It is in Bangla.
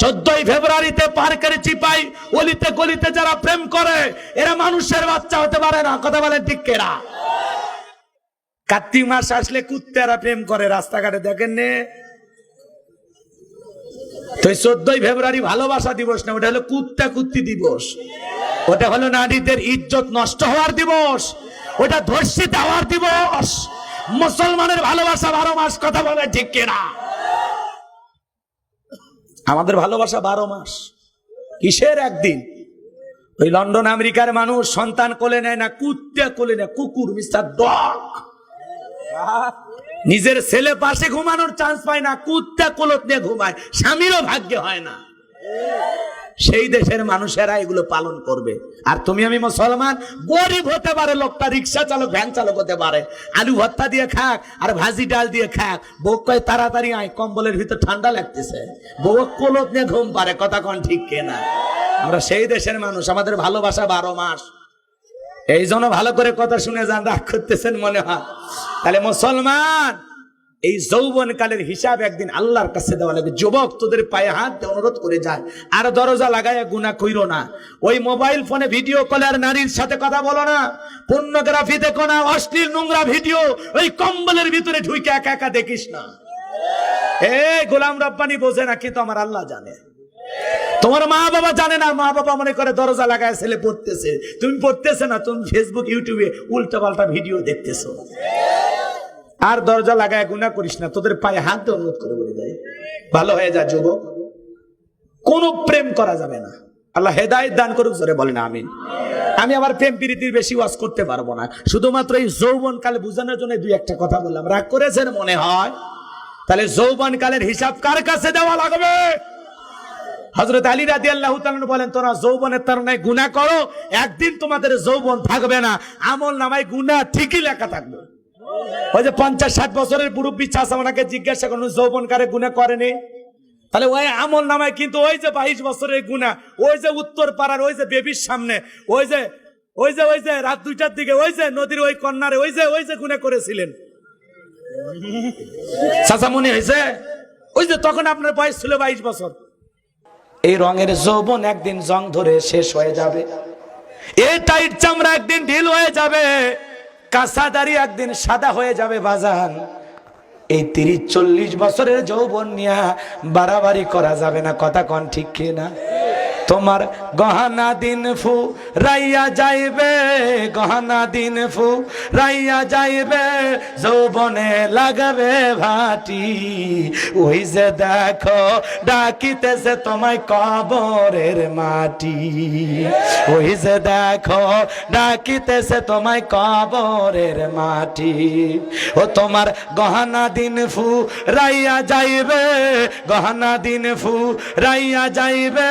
চোদ্দই ফেব্রুয়ারিতে পার্কের চিপাই অলিতে গলিতে যারা প্রেম করে, এরা মানুষের বাচ্চা হতে পারে না। কথা বলেন ঠিক কেরা কার্তিক মাস আসলে কুত্তেরা প্রেম করে, রাস্তাঘাটে দেখেন নে। তো চোদ্দই ফেব্রুয়ারি ভালোবাসা দিবস না, ওটা হলো কুত্তা কুত্তি দিবস। ওটা হলো নারীদের ইজ্জত নষ্ট হওয়ার দিবস। ওটা ধর্ষিত হওয়ার দিবস। মুসলমানের ভালোবাসা বারো মাস কথা বলে ঠিক কিনা? আমাদের ভালোবাসা বারো মাস। কিসের একদিন? ওই লন্ডন আমেরিকার মানুষ সন্তান কোলে নেয় না, কুত্তে কোলে নেয়, কুকুর, মিস্টার ডগ। নিজের ছেলে পাশে ঘুমানোর চান্স পায় না, কুত্তা কোলত নিয়ে ঘুমায়, স্বামীরও ভাগ্যে হয় না। সেই দেশের মানুষেরা এগুলো পালন করবে। আর তুমি আমি মুসলমান, গরিব হতে পারে লোকটা, রিক্সা চালক, ভ্যান চালক হতে পারে। আলু ভর্তা দিয়ে খাক, আর ভাজি ডাল দিয়ে খাক বউ কয়, তাড়াতাড়ি আয়, কম্বলের ভিতর ঠান্ডা লাগতেছে। বউ কোলত নিয়ে ঘুম পারে কথা কোন ঠিক কেনা। আমরা সেই দেশের মানুষ, আমাদের ভালোবাসা বারো মাস। এই জন্য ভালো করে কথা শুনে যান, রাগ করতেছেন মনে হয়। তাহলে মুসলমান এই যৌবন কালের হিসাব একদিন আল্লাহর কাছে দেওয়া লাগবে যুবক তোদের পায়ে হাত দিয়ে অনুরোধ করে যায়। আর দরজা লাগায় গুণা কইরো না। ওই মোবাইল ফোনে ভিডিও কলে আর নারীর সাথে কথা বলো না। পূর্ণগ্রাফি দেখো না, অশ্লীল নোংরা ভিডিও ওই কম্বলের ভিতরে ঢুকে একা একা দেখিস না। এ গোলাম রব্বানি বোঝে না, কিন্তু আমার আল্লাহ জানে। তোমার মা বাবা জানে না, মা বাবা মনে করে দরজা লাগায় ছেলে পড়তেছে। তুমি পড়তেছে না, তুমি ফেসবুক ইউটিউবে উল্টা পাল্টা ভিডিও দেখতেছো। আর দরজা লাগায় গুণা করিস না, তোদের পায়ে হাত দিয়ে অনুরোধ করে বলে দেয় ভালো হয়ে যা যুবক। কোন প্রেম করা যাবে না। আল্লাহ হেদায়ত দান করুক, জোরে বলেন আমিন। আমি আবার প্রেম প্রীতির বেশি ওয়াজ করতে পারব না। শুধুমাত্র এই যৌবন কালে বোঝানোর জন্য দুই একটা কথা বললাম। রাগ করেছেন মনে হয়? তাহলে যৌবন কালের হিসাব কার কাছে দেওয়া লাগবে? হজরত আলী রাদি আল্লাহ বলেন, তোরা যৌবনের তারণায় গুণা করো, একদিন তোমাদের যৌবন থাকবে না। আমল নামায় গুণা ঠিকই লেখা থাকবে। ওই যে পঞ্চাশ ষাট বছরের মুরব্বী চাষ আমাকে জিজ্ঞাসা করুন যৌবন কারে গুণা করেনি তাহলে ওই আমল নামায় কিন্তু ওই যে বাইশ বছরের গুণা, ওই যে উত্তর পাড়ার, ওই যে বেবির সামনে, ওই যে ওই যে ওই যে রাত দুইটার দিকে, ওই যে নদীর ওই কন্যারে, ওই যে ওই যে গুণা করেছিলেন। চাচা মনে হয়েছে ওই যে তখন আপনার বয়স ছিল বাইশ বছর। এই রঙের যৌবন একদিন জং ধরে শেষ হয়ে যাবে। এই টাইট চামড়া একদিন ঢিল হয়ে যাবে। কাঁচা দাড়ি একদিন সাদা হয়ে যাবে বাজান এই তিরিশ চল্লিশ বছরের যৌবন নিয়ে বাড়াবাড়ি করা যাবে না, কথা কন ঠিক না তোমার গহনা দিন ফু, রাইয়া যাইবে, গহনা দিন ফু, রাইয়া যাইবে, যৌবনে লাগাবে ভাটি। ওই যে দেখো, ডাকিতেছে তোমায় কবরের মাটি। ওই যে দেখো, ডাকিতেছে তোমায় কবরের মাটি। ও তোমার গহনা দিন ফু, রাইয়া যাইবে, গহনা দিন ফু, রাইয়া যাইবে